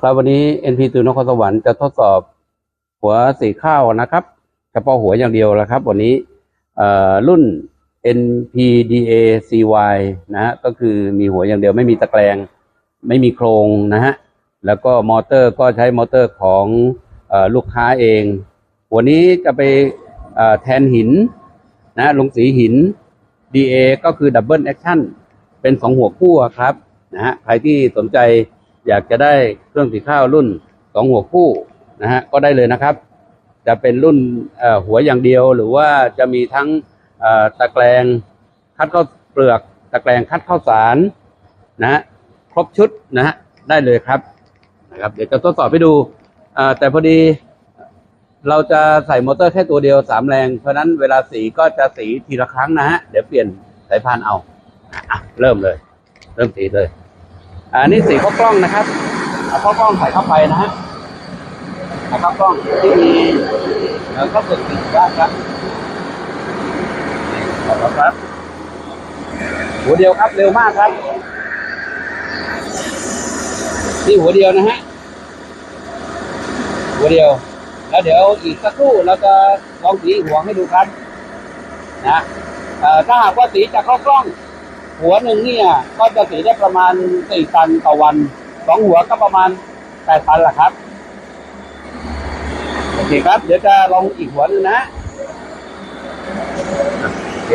ครับวันนี้ NP ตูนครสวรรค์จะทดสอบหัวสีข้าวนะครับเฉพาะหัวอย่างเดียวแล้วครับ วันนี้เอ่อรุ่น NPDA CY นะฮะก็คือมีหัวอย่างเดียวไม่มีตะแกรงไม่มีโครงนะฮะแล้วก็มอเตอร์ก็ใช้มอเตอร์ของอลูกค้าเอง หัวนี้จะไปแทนหินนะลงสีหิน DA ก็คือดับเบิลแอคชั่นเป็นสองหัวคู่ครับนะฮะใครที่สนใจ อยากจะได้เครื่องสีข้าวรุ่นสองหัวคู่นะฮะก็ได้เลยนะครับ จะเป็นรุ่นหัวอย่างเดียวหรือว่าจะมีทั้งตะแกรงคัดข้าวเปลือก ตะแกรงคัดข้าวสารนะฮะครบชุดนะฮะได้เลยครับนะครับ เดี๋ยวจะทดสอบให้ดูแต่พอดีเราจะใส่มอเตอร์แค่ตัวเดียวสามแรง เพราะฉะนั้นเวลาสีก็จะสีทีละครั้งนะฮะ เดี๋ยวเปลี่ยนสายพานเอาอะเริ่มเลย เริ่มสีเลย อันนี้สีข้ากล้องนะครับเอาข้ากล้องใส่เข้าไปนะฮะเข้ากล้องที่มีเข้าวเปลือกสีด้านครับเอาละครับหัวเดียวครับเร็วมากครับนี่หัวเดียวนะฮะหัวเดียว แล้วเดี๋ยวอีกสักครู่เราจะลองสีหัวให้ดูครับนะถ้าหากว่าสีจากข้ากล้อง หัวหนึ่งเนี่ยก็จะสีได้ประมาณสี่ตันต่อวันสองหัวก็ประมาณแปดตันแหละครับโอเคครับ เดี๋ยวจะลองอีกหัวหนึ่งนะโอเค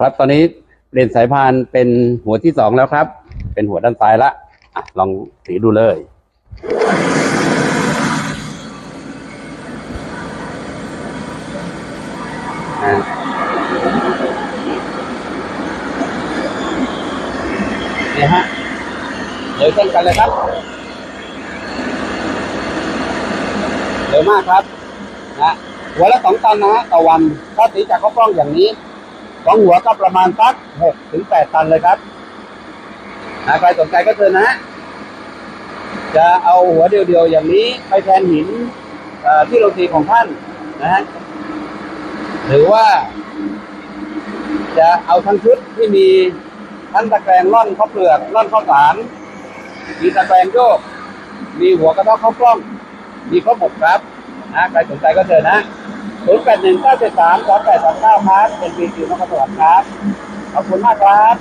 ครับตอนนี้เปลี่ยนสายพานเป็นหัวที่สองแล้วครับ เป็นหัวด้านซ้ายละอะลองสีดูเลย นี่ยฮะเร็วเช่นกันเลยครับเร็วมากครับนะหัวละสองตันนะฮะต่อวันถ้าสีจากข้ากล้องอย่างนี้สองหัวก็ประมาณสักหกถึงแปดตันเลยครับนะใครสนใจก็เชิญนะฮะจะเอาหัวเดียวๆอย่างนี้ไปแทนหินที่โรตีของท่านนะฮะหรือว่า จะเอาทั้งชุดที่มี ทั้งตะแกรงล่อนข้าวเปลือกล่อนข้าวสาร มีตะแกรงโยก มีหัวกระเทาะข้าวกล้อง มีข้าวหมกครับนะใครสนใจก็เชิญนะ0 8 1 9 7 3 2 8 3 9ครับเป็นปีจิวนครสวรรค์ครับ ขอบคุณมากครับ